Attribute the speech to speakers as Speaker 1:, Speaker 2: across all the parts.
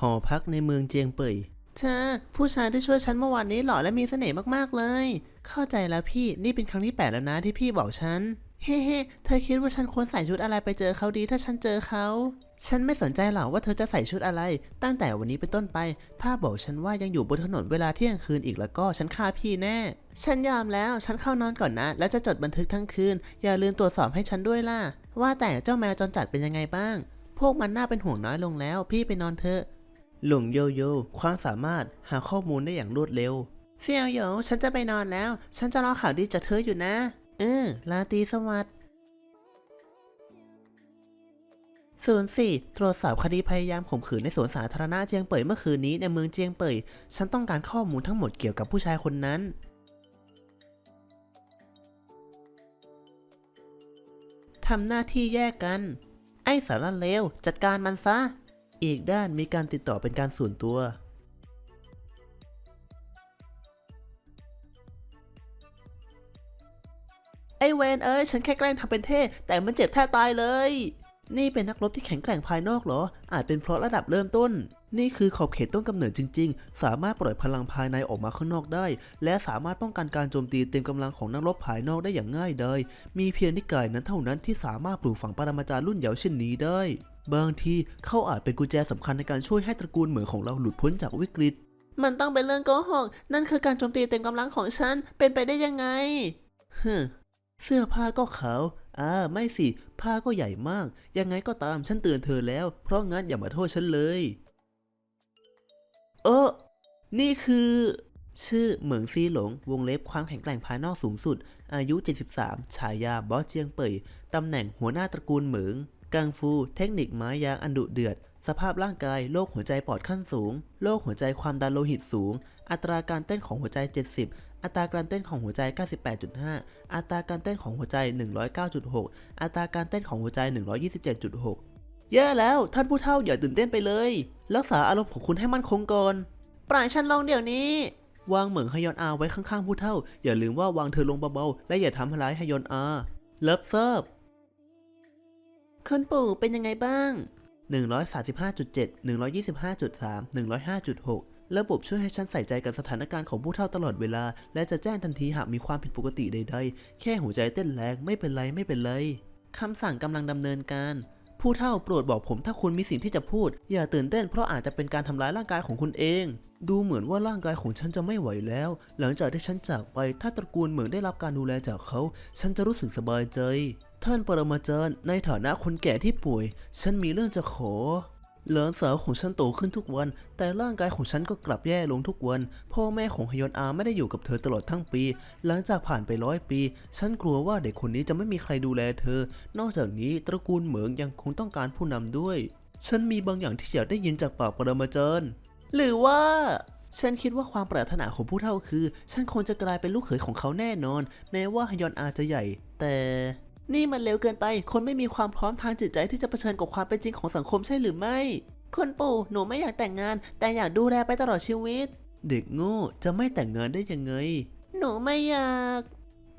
Speaker 1: หอพักในเมืองเจียงเป่ยเธอ ผู้ชายที่ช่วยฉันเมื่อวานนี้หล่อและมีเสน่ห์มากๆเลย เข้าใจแล้วพี่นี่เป็นครั้งที่แปดแล้วนะที่พี่บอกฉันเฮ้เฮ้เธอคิดว่าฉันควรใส่ชุดอะไรไปเจอเขาดีถ้าฉันเจอเขา ฉันไม่สนใจหรอกว่าเธอจะใส่ชุดอะไร ตั้งแต่วันนี้เป็นต้นไป ถ้าบอกฉันว่ายังอยู่บนถนนเวลาเที่ยงคืนอีกแล้วก็ฉันฆ่าพี่แน่ ฉันยอมแล้ว ฉันเข้านอนก่อนนะ แล้วจะจดบันทึกทั้งคืน อย่าลืมตรวจสอบให้ฉันด้วยล่ะ ว่าแต่เจ้าแมวจรจัดเป็นยังไงบ้าง พวกมันน่าเป็นห่วงน้อยลงแล้ว พี่ไปนอนเถอะ หลงโยโย่ความสามารถหาข้อมูลได้อย่างรวดเร็ว เซียวโยฉันจะไปนอนแล้ว ฉันจะรอข่าวดีจากเธออยู่นะ เออลาตรีสวัสดิ์ศูนย์สี่ตรวจสอบคดีพยายามข่มขืนในสวนสาธารณะเจียงเป่ยเมื่อคืนนี้ในเมืองเจียงเป่ย ฉันต้องการข้อมูลทั้งหมดเกี่ยวกับผู้ชายคนนั้นทำหน้าที่แยกกัน ไอ้สารเลวจัดการมันซะ อีกด้านมีการติดต่อเป็นการส่วนตัว ไอเวนเอ้ยฉันแค่แกล้งทำเป็นเท่ แต่มันเจ็บแทบตายเลย นี่เป็นนักรบที่แข็งแกร่งภายนอกเหรอ อาจเป็นเพราะระดับเริ่มต้นนี่คือขอบเขตต้นกำเนิดจริง ๆ สามารถปล่อยพลังภายในออกมาข้างนอกได้ และสามารถป้องกันการโจมตีเต็มกำลังของนักรบภายนอกได้อย่างง่ายดายมีเพียงนิกายนั้นเท่านั้นที่สามารถปลูกฝังปรมาจารย์รุ่นเยาว์เช่นนี้ได้ บางทีเขาอาจเป็นกุญแจสำคัญในการช่วยให้ตระกูลเหมือของเราหลุดพ้นจากวิกฤต มันต้องเป็นเรื่องโกหก นั่นคือการโจมตีเต็มกำลังของฉัน เป็นไปได้ยังไงฮึเสื้อผ้าก็ขาวอ่าไม่สิ ผ้าก็ใหญ่มาก ยังไงก็ตามฉันเตือนเธอแล้ว เพราะงั้นอย่ามาโทษฉันเลย เออ นี่คือ ชื่อเหมิงซีหลง วงเล็บความแข็งแกร่งภายนอกสูงสุด อายุ 73 ฉายาบอสเจียงเป่ยตำแหน่งหัวหน้าตระกูลเหมิง กังฟู เทคนิคไม้ยางอันดุเดือด สภาพร่างกายโรคหัวใจปอดขั้นสูง โรคหัวใจความดันโลหิตสูง อัตราการเต้นของหัวใจ 70อัตราการเต้นของหัวใจ 98.5 อัตราการเต้นของหัวใจ 109.6 อัตราการเต้นของหัวใจ 127.6 แย่แล้วท่านผู้เฒ่าอย่าตื่นเต้นไปเลย รักษาอารมณ์ของคุณให้มั่นคงก่อนปล่อยฉันลงเดี๋ยวนี้ วางเหมืองฮยอนอาไว้ข้างๆผู้เฒ่า อย่าลืมว่าวางเธอลงเบาๆและอย่าทำร้ายฮยอนอาเลิฟเซิร์ฟคุณปู่เป็นยังไงบ้าง 135.7 125.3 105.6 ระบบช่วยให้ฉันใส่ใจกับสถานการณ์ของผู้เฒ่าตลอดเวลา และจะแจ้งทันทีหากมีความผิดปกติใดๆ แค่หัวใจเต้นแรงไม่เป็นไรไม่เป็นไรคำสั่งกำลังดำเนินการ ผู้เฒ่าโปรดบอกผมถ้าคุณมีสิ่งที่จะพูด อย่าตื่นเต้นเพราะอาจจะเป็นการทำร้ายร่างกายของคุณเอง ดูเหมือนว่าร่างกายของฉันจะไม่ไหวแล้ว หลังจากที่ฉันจากไปถ้าตระกูลเหมืองได้รับการดูแลจากเขา ฉันจะรู้สึกสบายใจ ท่านปรมาจารย์ในฐานะคนแก่ที่ป่วย ฉันมีเรื่องจะขอ หลานสาวของฉันโตขึ้นทุกวัน แต่ร่างกายของฉันก็กลับแย่ลงทุกวัน พ่อแม่ของฮยอนอาไม่ได้อยู่กับเธอตลอดทั้งปี หลังจากผ่านไปร้อยปี ฉันกลัวว่าเด็กคนนี้จะไม่มีใครดูแลเธอ นอกจากนี้ตระกูลเหมิงยังคงต้องการผู้นำด้วย ฉันมีบางอย่างที่อยากได้ยินจากปากปรมาจารย์หรือว่าฉันคิดว่าความปรารถนาของผู้เฒ่าคือ ฉันคงจะกลายเป็นลูกเขยของเขาแน่นอน แม้ว่าฮยอนอาจะใหญ่ แต่ นี่มันเร็วเกินไป คนไม่มีความพร้อมทางจิตใจที่จะเผชิญกับความเป็นจริงของสังคมใช่หรือไม่ คุณปู่หนูไม่อยากแต่งงาน แต่อยากดูแลไปตลอดชีวิต เด็กโง่จะไม่แต่งงานได้ยังไง หนูไม่อยาก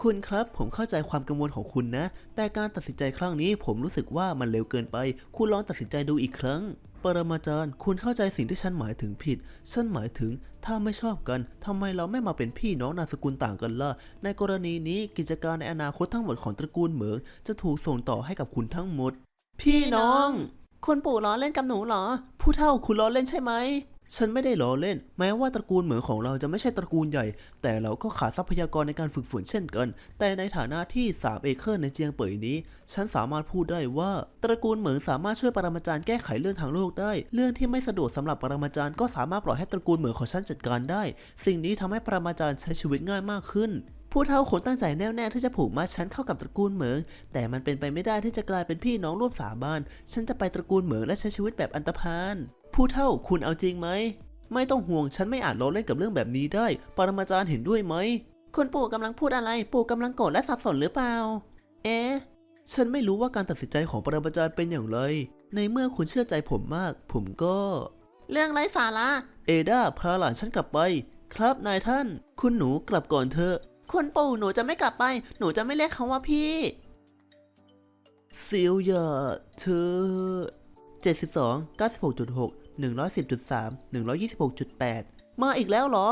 Speaker 1: คุณครับ ผมเข้าใจความกังวลของคุณนะ แต่การตัดสินใจครั้งนี้ผมรู้สึกว่ามันเร็วเกินไป คุณลองตัดสินใจดูอีกครั้ง ปรมาจารย์ คุณเข้าใจสิ่งที่ฉันหมายถึงผิด ฉันหมายถึง ถ้าไม่ชอบกันทำไมเราไม่มาเป็นพี่น้องนามสกุลต่างกันล่ะ ในกรณีนี้กิจการในอนาคตทั้งหมดของตระกูลเหมิงจะถูกส่งต่อให้กับคุณทั้งหมด พี่น้อง คุณปู่ล้อเล่นกับหนูเหรอ ผู้เฒ่าคุณล้อเล่นใช่ไหม ฉันไม่ได้ล้อเล่น แม้ว่าตระกูลเหมืองของเราจะไม่ใช่ตระกูลใหญ่ แต่เราก็ขาดทรัพยากรในการฝึกฝนเช่นกัน แต่ในฐานะที่สามเอเคอร์ในเจียงเป่ยนี้ ฉันสามารถพูดได้ว่า ตระกูลเหมืองสามารถช่วยปรมาจารย์แก้ไขเรื่องทางโลกได้ เรื่องที่ไม่สะดวกสำหรับปรมาจารย์ก็สามารถปล่อยให้ตระกูลเหมืองของฉันจัดการได้ สิ่งนี้ทำให้ปรมาจารย์ใช้ชีวิตง่ายมากขึ้น ผู้เฒ่าคงตั้งใจแน่วแน่ที่จะผูกมัดฉันเข้ากับตระกูลเหมิง แต่มันเป็นไปไม่ได้ที่จะกลายเป็นพี่น้องร่วมสาบาน ฉันจะไปตระกูลเหมิงและใช้ชีวิตแบบอันตรพาน ผู้เฒ่าคุณเอาจริงไหม ไม่ต้องห่วงฉันไม่อาจล้อเล่นกับเรื่องแบบนี้ได้ ปรมาจารย์เห็นด้วยไหม คุณปู่กำลังพูดอะไร ปู่กำลังโกรธและสับสนหรือเปล่า เอ๊ะ ฉันไม่รู้ว่าการตัดสินใจของปรมาจารย์เป็นอย่างไร ในเมื่อคุณเชื่อใจผมมาก ผมก็ เรื่องไร้สาระ เอดาพาหลานฉันกลับไป ครับนายท่าน คุณหนูกลับก่อนเถอะ คุณปู่หนูจะไม่กลับไป หนูจะไม่เรียกเขาว่าพี่เซียวอย่าเธอ72 96.6 110.3 126.8 มาอีกแล้วเหรอ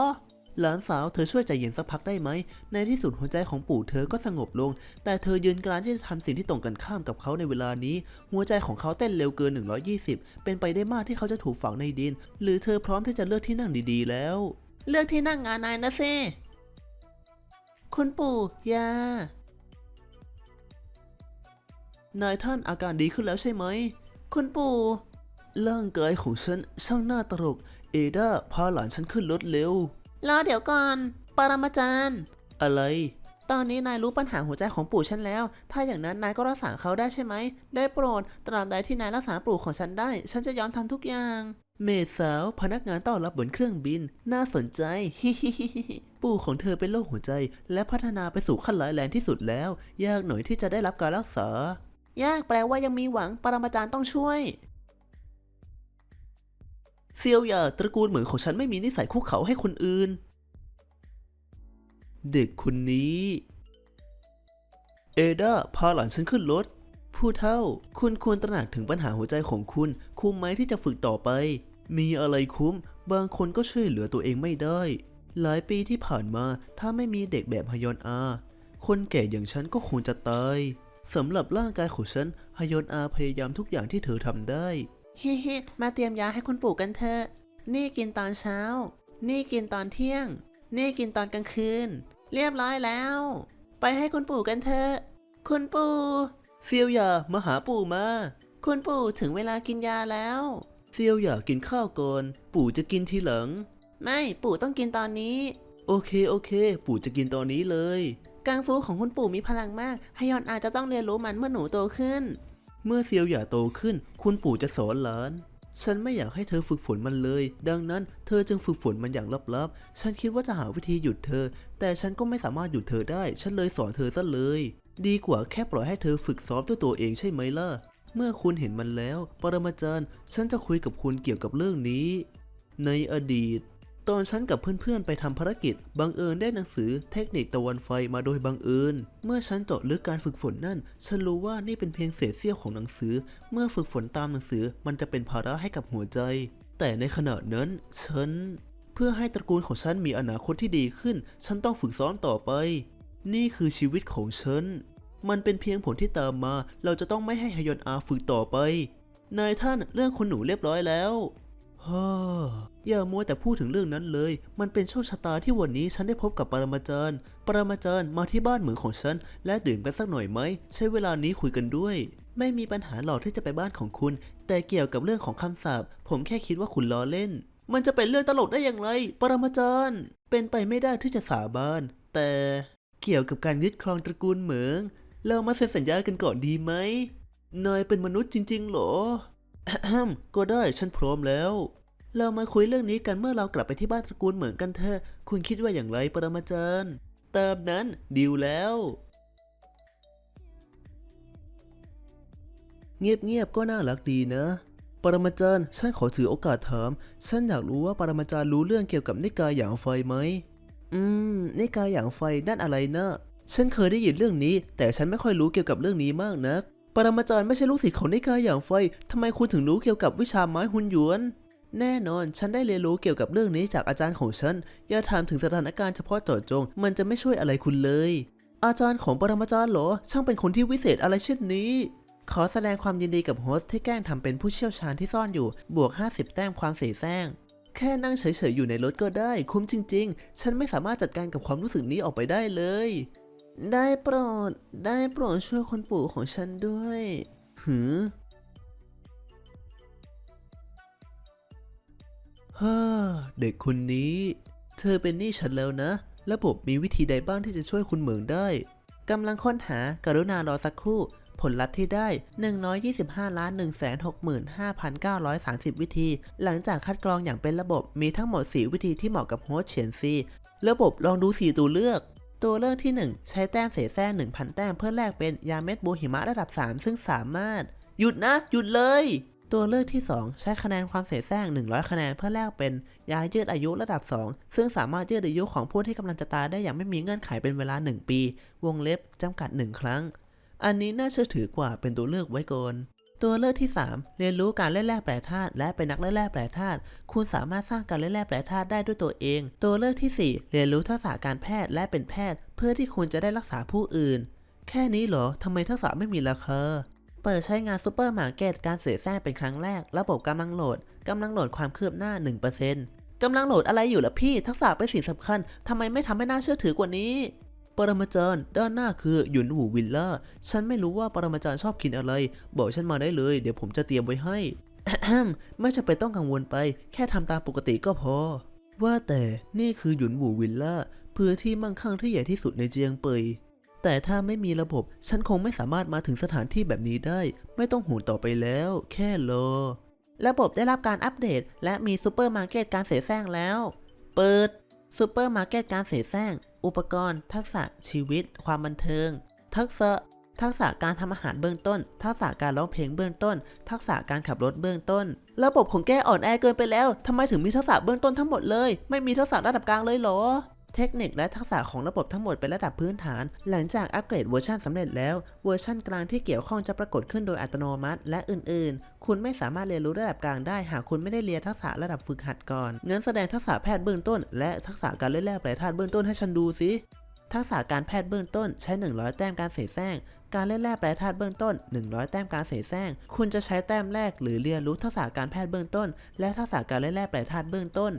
Speaker 1: หลานสาวเธอช่วยใจเย็นสักพักได้ไหม ในที่สุดหัวใจของปู่เธอก็สงบลง แต่เธอยืนกรานที่จะทำสิ่งที่ตรงกันข้ามกับเขาในเวลานี้ หัวใจของเขาเต้นเร็วเกิน 120 เป็นไปได้มากที่เขาจะถูกฝังในดิน หรือเธอพร้อมที่จะเลือกที่นั่งดีๆแล้ว เลือกที่นั่งงานนายนะเซ คุณปู่ยานายท่านอาการดีขึ้นแล้วใช่ไหม คุณปู่ร่างกายของฉันช่างน่าตลก เอดาพาหลานฉันขึ้นรถเร็ว รอเดี๋ยวก่อน ปรมาจารย์ อะไร ตอนนี้นายรู้ปัญหาหัวใจของปู่ฉันแล้ว ถ้าอย่างนั้นนายก็รักษาเขาได้ใช่ไหม ได้โปรด ตราบใดที่นายรักษาปู่ของฉันได้ ฉันจะยอมทำทุกอย่าง เมดสาวพนักงานต้อนรับบนเครื่องบิน น่าสนใจ ฮิฮิฮิฮิปู่ของเธอเป็นโรคหัวใจ และพัฒนาไปสู่ขั้นร้ายแรงที่สุดแล้ว ยากหน่อยที่จะได้รับการรักษา ยากแปลว่ายังมีหวังปรมาจารย์ต้องช่วย เซียวหยาตระกูลเหมือนของฉันไม่มีนิสัยคุกเขาให้คนอื่น เด็กคนนี้ เอดาพาหลานฉันขึ้นรถ ผู้เท่า คุณควรตระหนักถึงปัญหาหัวใจของคุณ คุ้มไหมที่จะฝึกต่อไป มีอะไรคุ้ม บางคนก็ช่วยเหลือตัวเองไม่ได้ หลายปีที่ผ่านมาถ้าไม่มีเด็กแบบฮยอนอา คนแก่อย่างฉันก็คงจะตายสำหรับร่างกายของฉันฮยอนอาพยายามทุกอย่างที่เธอทำได้เฮ้เมาเตรียมยาให้คุณปู่กันเถอะ นี่กินตอนเช้า นี่กินตอนเที่ยง นี่กินตอนกลางคืน เรียบร้อยแล้ว ไปให้คุณปู่กันเถอะ คุณปู่ เซียวหยามาหาปู่มา คุณปู่ถึงเวลากินยาแล้ว เซียวหยากินข้าวก่อน ปู่จะกินทีหลัง ไม่ปู่ต้องกินตอนนี้ โอเคโอเค ปู่จะกินตอนนี้เลย กังฟูของคุณปู่มีพลังมากฮยอนอาจจะต้องเรียนรู้มันเมื่อหนูโตขึ้น เมื่อเซียวหย่าโตขึ้น คุณปู่จะสอนหลานฉันไม่อยากให้เธอฝึกฝนมันเลย ดังนั้นเธอจึงฝึกฝนมันอย่างลับๆ ฉันคิดว่าจะหาวิธีหยุดเธอ แต่ฉันก็ไม่สามารถหยุดเธอได้ ฉันเลยสอนเธอซะเลย ดีกว่าแค่ปล่อยให้เธอฝึกซ้อมด้วยตัวเองใช่ไหมล่ะ เมื่อคุณเห็นมันแล้ว ปรมาจารย์ ฉันจะคุยกับคุณเกี่ยวกับเรื่องนี้ ในอดีต ตอนฉันกับเพื่อนๆไปทำภารกิจ บังเอิญได้หนังสือเทคนิคตะวันไฟมาโดยบังเอิญ เมื่อฉันเจาะลึกการฝึกฝนนั่น ฉันรู้ว่านี่เป็นเพียงเศษเสี้ยวของหนังสือ เมื่อฝึกฝนตามหนังสือมันจะเป็นภาระให้กับหัวใจ แต่ในขณะนั้น ฉัน เพื่อให้ตระกูลของฉันมีอนาคตที่ดีขึ้น ฉันต้องฝึกซ้อมต่อไป นี่คือชีวิตของฉัน มันเป็นเพียงผลที่ตามมา เราจะต้องไม่ให้ฮยอนอาฝึกต่อไป นายท่านเรื่องคนหนูเรียบร้อยแล้วฮ่าอย่ามัวแต่พูดถึงเรื่องนั้นเลย มันเป็นโชคชะตาที่วันนี้ฉันได้พบกับปรมาจารย์ ปรมาจารย์มาที่บ้านเหมืองของฉัน และดื่มกันสักหน่อยไหม ใช้เวลานี้คุยกันด้วย ไม่มีปัญหาหรอกที่จะไปบ้านของคุณ แต่เกี่ยวกับเรื่องของคำสาปผมแค่คิดว่าคุณล้อเล่น มันจะเป็นเรื่องตลกได้อย่างไร ปรมาจารย์ เป็นไปไม่ได้ที่จะสาบาน แต่ เกี่ยวกับการยึดครองตระกูลเหมือง เรามาเซ็นสัญญากันก่อนดีไหม นายเป็นมนุษย์จริงๆเหรอก็ได้ฉันพร้อมแล้ว เรามาคุยเรื่องนี้กันเมื่อเรากลับไปที่บ้านตระกูลเหมือนกันเถอะ คุณคิดว่าอย่างไรปรมาจารย์ตามนั้นดีลแล้ว เงียบๆก็น่ารักดีนะ ปรมาจารย์ฉันขอถือโอกาสถาม ฉันอยากรู้ว่าปรมาจารย์รู้เรื่องเกี่ยวกับนิกายหยางไฟไหม อืมนิกายหยางไฟนั่นอะไรนะฉันเคยได้ยินเรื่องนี้ แต่ฉันไม่ค่อยรู้เกี่ยวกับเรื่องนี้มากนัก ปรมาจารย์ไม่ใช่ลูกศิษย์ของนิกายหยางไฟทำไมคุณถึงรู้เกี่ยวกับวิชาไม้หุ่นหยวน แน่นอน ฉันได้เรียนรู้เกี่ยวกับเรื่องนี้จากอาจารย์ของฉัน อย่าถามถึงสถานการณ์เฉพาะเจาะจง มันจะไม่ช่วยอะไรคุณเลย อาจารย์ของปรมาจารย์เหรอ ช่างเป็นคนที่วิเศษอะไรเช่นนี้ ขอแสดงความยินดีกับโฮสที่แกล้งทำเป็นผู้เชี่ยวชาญที่ซ่อนอยู่ บวก 50 แต้มความเสียแซง แค่นั่งเฉยๆอยู่ในรถก็ได้ คุ้มจริง ๆ ฉันไม่สามารถจัดการกับความรู้สึกนี้ออกไปได้เลย ได้โปรด ได้โปรดช่วยคนปู่ของฉันด้วย หือฮ่าเด็กคนนี้ เธอเป็นหนี้ฉันแล้วนะระบบมีวิธีใดบ้างที่จะช่วยคุณเหมืองได้กำลังค้นหากรุณารอสักครู่ ผลลัพธ์ที่ได้ 125ล้าน165,930 วิธี หลังจากคัดกรองอย่างเป็นระบบมีทั้งหมด 4 วิธีที่เหมาะกับโฮสเฉียนซีระบบลองดู 4 ตัวเลือก ตัวเลือกที่ 1 ใช้แต้มเศษแต้ม1,000 แต้มเพื่อแลกเป็นยาเม็ดบูหิมะระดับ 3 ซึ่งสามารถ หยุดนะ หยุดเลย ตัวเลือกที่ 2 ใช้คะแนนความเสียแซง100 คะแนนเพื่อแลกเป็นยายืดอายุระดับ 2 ซึ่งสามารถยืดอายุของผู้ที่กำลังจะตายได้อย่างไม่มีเงื่อนไขเป็นเวลา 1 ปี วงเล็บจำกัด 1 ครั้ง อันนี้น่าเชื่อถือกว่าเป็นตัวเลือกไว้ก่อน ตัวเลือกที่ 3 เรียนรู้การเล่นแร่แปรธาตุและเป็นนักเล่นแร่แปรธาตุ คุณสามารถสร้างการเล่นแร่แปรธาตุได้ด้วยตัวเอง ตัวเลือกทีสี่4 เรียนรู้ทักษะการแพทย์และเป็นแพทย์ เพื่อที่คุณจะได้รักษาผู้อื่น แค่นี้เหรอทำไมทักษะไม่มีราคาเปิดใช้งานซูเปอร์มาร์เก็ตการเสียแซงเป็นครั้งแรก ระบบกำลังโหลดกำลังโหลดความคืบหน้า 1%กำลังโหลดอะไรอยู่ล่ะพี่ ทักษะเป็นสิ่งสำคัญทำไมไม่ทำให้น่าเชื่อถือกว่านี้ ปรมาจารย์ด้านหน้าคือหยุนหูวิลล่า ฉันไม่รู้ว่าปรมาจารย์ชอบกินอะไร บอกฉันมาได้เลย เดี๋ยวผมจะเตรียมไว้ให้ ไม่จำเป็นต้องกังวลไป แค่ทำตามปกติก็พอ ว่าแต่นี่คือหยุนหูวิลล่าพื้นที่มั่งคั่งที่ใหญ่ที่สุดในเจียงเปย แต่ถ้าไม่มีระบบ ฉันคงไม่สามารถมาถึงสถานที่แบบนี้ได้ ไม่ต้องห่วงต่อไปแล้ว แค่รอ ระบบได้รับการอัปเดต และมีซูเปอร์มาร์เก็ตการเสแสร้งแล้ว เปิดซูเปอร์มาร์เก็ตการเสแสร้ง อุปกรณ์ ทักษะชีวิต ความบันเทิง ทักษะ ทักษะการทำอาหารเบื้องต้น ทักษะการร้องเพลงเบื้องต้น ทักษะการขับรถเบื้องต้น ระบบของแกอ่อนแอเกินไปแล้วทำไมถึงมีทักษะเบื้องต้นทั้งหมดเลย ไม่มีทักษะระดับกลางเลยเหรอ เทคนิคและทักษะของระบบทั้งหมดเป็นระดับพื้นฐาน หลังจากอัปเกรดเวอร์ชันสำเร็จแล้วเวอร์ชันกลางที่เกี่ยวข้องจะปรากฏขึ้นโดยอัตโนมัติ และอื่น ๆ คุณไม่สามารถเรียนรู้ระดับกลางได้หากคุณไม่ได้เรียนทักษะระดับฝึกหัดก่อนงั้นแสดงทักษะแพทย์เบื้องต้น และทักษะการเล่นแร่แปรธาตุเบื้องต้นให้ฉันดูสิทักษะการแพทย์เบื้องต้น ใช้ 100 แต้มการเสแสร้ง การเล่นแร่แปรธาตุเบื้องต้น 100 แต้มการเสแสร้ง คุณจะใช้แต้มแรกหรือเรียนรู้ทักษะการแพทย์เบื้องต้น และทักษะการเล่นแร่แปรธาตุเบื้องต้น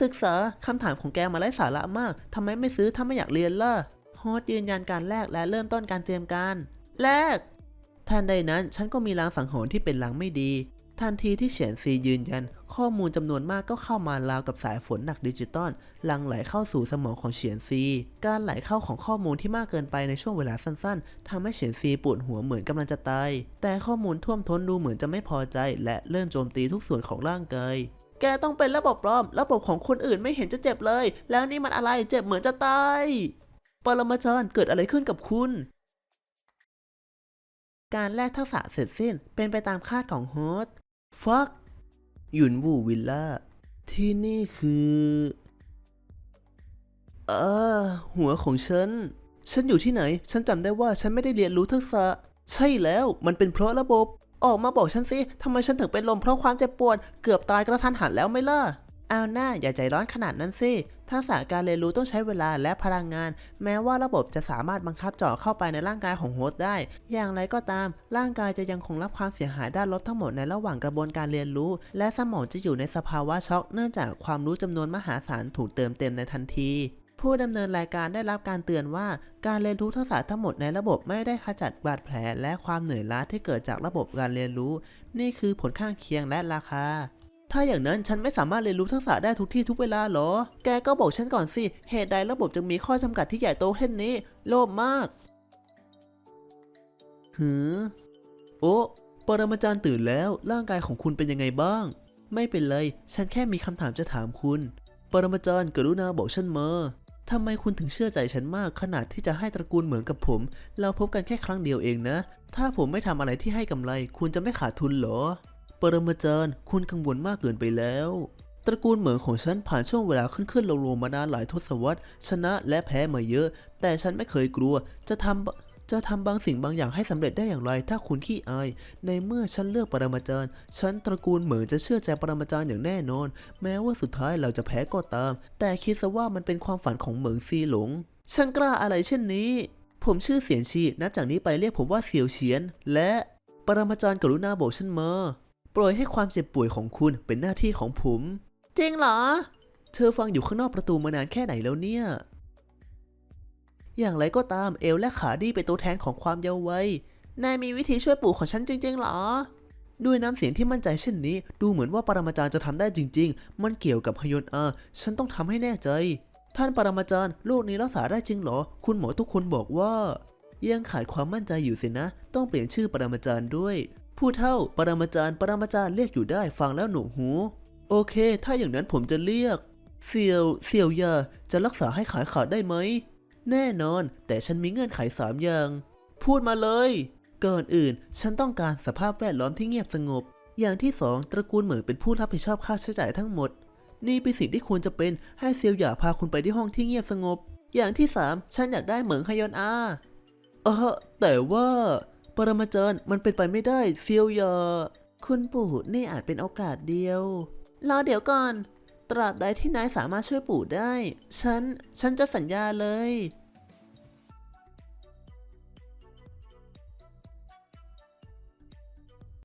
Speaker 1: ศึกษาคำถามของแกมาไร้สาระมากทำไมไม่ซื้อถ้าไม่อยากเรียนล่ะโฮสต์ยืนยันการแลกและเริ่มต้นการเตรียมการแลกทันใดนั้นฉันก็มีลางสังหรณ์ที่เป็นลางไม่ดีทันทีที่เฉียนซียืนยัน ข้อมูลจำนวนมากก็เข้ามาราวกับสายฝนหนักดิจิตอลลังไหลเข้าสู่สมองของเฉียนซี การไหลเข้าของข้อมูลที่มากเกินไปในช่วงเวลาสั้นๆทำให้เฉียนซีปวดหัวเหมือนกำลังจะตาย แต่ข้อมูลท่วมท้นดูเหมือนจะไม่พอใจ และเริ่มโจมตีทุกส่วนของร่างกาย แกต้องเป็นระบบปลอม ระบบของคนอื่นไม่เห็นจะเจ็บเลย แล้วนี่มันอะไรเจ็บเหมือนจะตาย ปรมาจารย์เกิดอะไรขึ้นกับคุณ การแลกทักษะเสร็จสิ้นเป็นไปตามคาดของโฮสต์ฟักหยุนวูวิลล่า ที่นี่คือ เออ หัวของฉัน ฉันอยู่ที่ไหน ฉันจำได้ว่าฉันไม่ได้เรียนรู้ทักษะ ใช่แล้ว มันเป็นเพราะระบบ ออกมาบอกฉันสิทำไมฉันถึงเป็นลมเพราะความเจ็บปวด เกือบตายกระทันหันแล้วไม่เล่ะเอาหน้าอย่าใจร้อนขนาดนั้นสิทักษะการเรียนรู้ต้องใช้เวลาและพลังงาน แม้ว่าระบบจะสามารถบังคับเจาะเข้าไปในร่างกายของโฮสต์ได้ อย่างไรก็ตาม ร่างกายจะยังคงรับความเสียหายด้านลบทั้งหมดในระหว่างกระบวนการเรียนรู้ และสมองจะอยู่ในสภาวะช็อกเนื่องจากความรู้จำนวนมหาศาลถูกเติมเต็มในทันที ผู้ดำเนินรายการได้รับการเตือนว่า การเรียนรู้ทักษะทั้งหมดในระบบไม่ได้ขจัดบาดแผลและความเหนื่อยล้าที่เกิดจากระบบการเรียนรู้ นี่คือผลข้างเคียงและราคา ถ้าอย่างนั้นฉันไม่สามารถเรียนรู้ทักษะได้ทุกที่ทุกเวลาเหรอ แกก็บอกฉันก่อนสิ เหตุใดระบบจึงมีข้อจำกัดที่ใหญ่โตเช่นนี้ โลภมาก หือ โอ้ปรมาจารย์ตื่นแล้ว ร่างกายของคุณเป็นยังไงบ้าง ไม่เป็นไร ฉันแค่มีคำถามจะถามคุณ ปรมาจารย์กรุณาบอกฉันมา ทำไมคุณถึงเชื่อใจฉันมากขนาดที่จะให้ตระกูลเหมือนกับผม เราพบกันแค่ครั้งเดียวเองนะ ถ้าผมไม่ทำอะไรที่ให้กำไร คุณจะไม่ขาดทุนเหรอ ปรมาจารย์ คุณกังวลมากเกินไปแล้ว ตระกูลเหมืองของฉันผ่านช่วงเวลาขึ้นขึ้นลงลงมานานหลายทศวรรษ ชนะและแพ้มาเยอะ แต่ฉันไม่เคยกลัว จะทำ จะทำบางสิ่งบางอย่างให้สำเร็จได้อย่างไร ถ้าคุณขี้อาย ในเมื่อฉันเลือกปรมาจารย์ ฉันตระกูลเหมืองจะเชื่อใจปรมาจารย์อย่างแน่นอน แม้ว่าสุดท้ายเราจะแพ้ก็ตาม แต่คิดซะว่ามันเป็นความฝันของเหมืองซีหลงฉันกล้าอะไรเช่นนี้ ผมชื่อเสียนชี นับจากนี้ไปเรียกผมว่าเสี่ยวเฉียน และปรมาจารย์กรุณาบอกฉันมาปล่อยให้ความเจ็บป่วยของคุณเป็นหน้าที่ของผม จริงเหรอ เธอฟังอยู่ข้างนอกประตูมานานแค่ไหนแล้วเนี่ย อย่างไรก็ตามเอลและขาดีเป็นตัวแทนของความเยาว์วัย นายมีวิธีช่วยปู่ของฉันจริงๆหรอ ด้วยน้ำเสียงที่มั่นใจเช่นนี้ ดูเหมือนว่าปรมาจารย์จะทำได้จริง ๆ มันเกี่ยวกับฮยอนอา ฉันต้องทำให้แน่ใจ ท่านปรมาจารย์โรคนี้รักษาได้จริงหรอ คุณหมอทุกคนบอกว่า ยังขาดความมั่นใจอยู่สินะ ต้องเปลี่ยนชื่อปรมาจารย์ด้วย ผู้เท่า ปรมาจารย์ปรมาจารย์เรียกอยู่ได้ฟังแล้วหนูหู โอเค ถ้าอย่างนั้นผมจะเรียกเซียวเซียวยาจะรักษาให้ขายขาดได้ไหม แน่นอน แต่ฉันมีเงื่อนไขสามอย่าง พูดมาเลย ก่อนอื่น ฉันต้องการสภาพแวดล้อมที่เงียบสงบ อย่างที่สองตระกูลเหมืองเป็นผู้รับผิดชอบค่าใช้จ่ายทั้งหมด นี่เป็นสิ่งที่ควรจะเป็นให้เซียวหยาพาคุณไปที่ห้องที่เงียบสงบ อย่างที่สามฉันอยากได้เหมืองฮยอนอาเออแต่ว่า ปรมาจารย์มันเป็นไปไม่ได้เซียวหยาคุณปู่นี่อาจเป็นโอกาสเดียว รอเดี๋ยวก่อน ตราบใดที่นายสามารถช่วยปู่ได้ ฉัน ฉันจะสัญญาเลย